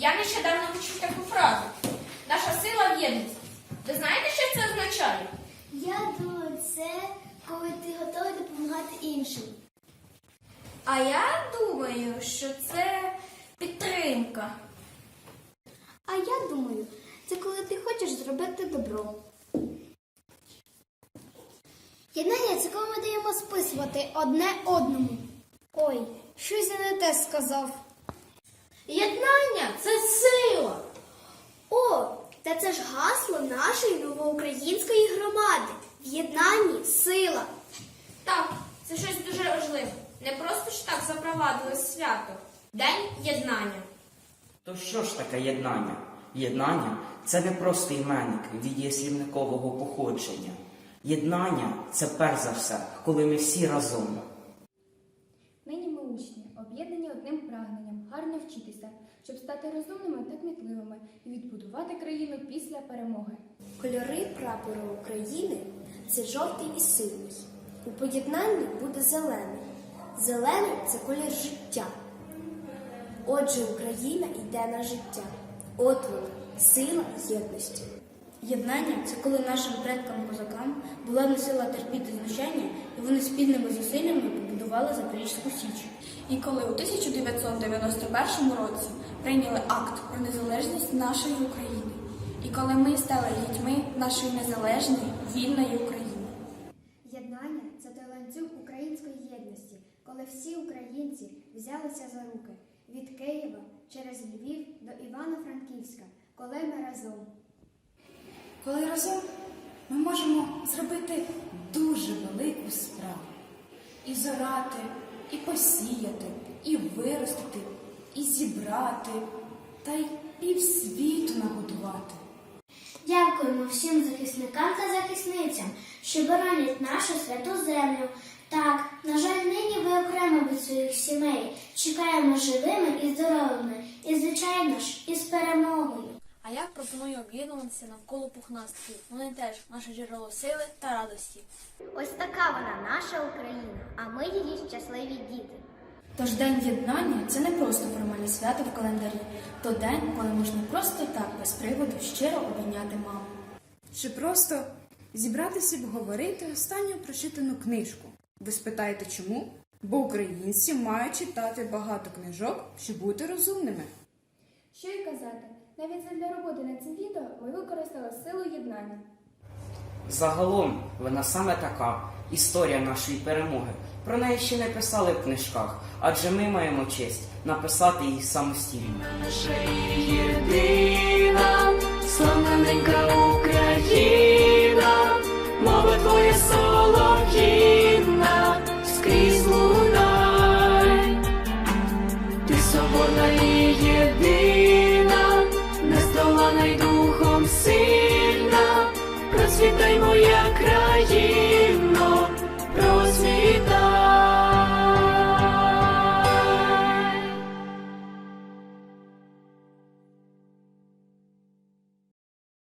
Я нещодавно почув таку фразу. Наша сила в єдності. Ви знаєте, що це означає? Я думаю, це коли ти готовий допомагати іншим. А я думаю, що це підтримка. А я думаю, це коли ти хочеш зробити добро. Єднання це коли ми даємо списувати одне одному. Ой, щось я не те сказав. Єднання це сила. О, та це ж гасло нашої новоукраїнської громади. В єднанні сила. Так, це щось дуже важливе. Не просто ж так запровадили свято. День єднання. То що ж таке єднання? Єднання це не просто іменник від єслівникового походження. Єднання це перш за все, коли ми всі разом. Нині ми учні, об'єднані одним прагненням гарно вчитися, щоб стати розумними та кмітливими і відбудувати країну після перемоги. Кольори прапора України це жовтий і синій. У поєднанні буде зелений. Зелений це колір життя. Отже, Україна йде на життя. От вона, сила єдності. Єднання це коли нашим предкам-козакам була не сила терпіти знущання, і вони спільними зусиллями побудували Запорізьку Січ. І коли у 1991 році прийняли акт про незалежність нашої України, і коли ми стали дітьми нашої незалежної вільної України. Єднання це той ланцюг української єдності, коли всі українці взялися за руки від Києва через Львів до Івано-Франківська, коли ми разом. Коли разом ми можемо зробити дуже велику справу. І зорати, і посіяти, і виростити, і зібрати, та й півсвіту нагодувати. Дякуємо всім захисникам та захисницям, що боронять нашу святу землю. Так, на жаль, нині ви окремо від своїх сімей. Чекаємо живими і здоровими, і, звичайно ж, із перемогою. Пропоную об'єднуватися навколо пухнастиків. Вони теж наше джерело сили та радості. Ось така вона наша Україна, а ми її щасливі діти. Тож День єднання це не просто формальне свято в календарі, то день, коли можна просто так без приводу щиро обійняти маму. Чи просто зібратися і обговорити останню прочитану книжку. Ви спитаєте чому? Бо українці мають читати багато книжок, щоб бути розумними. Що й казати, навіть для роботи над цим відео ми використали силу єднання. Загалом вона саме така історія нашої перемоги. Про неї ще не писали в книжках, адже ми маємо честь написати її самостійно. єдина, славненька моя країна.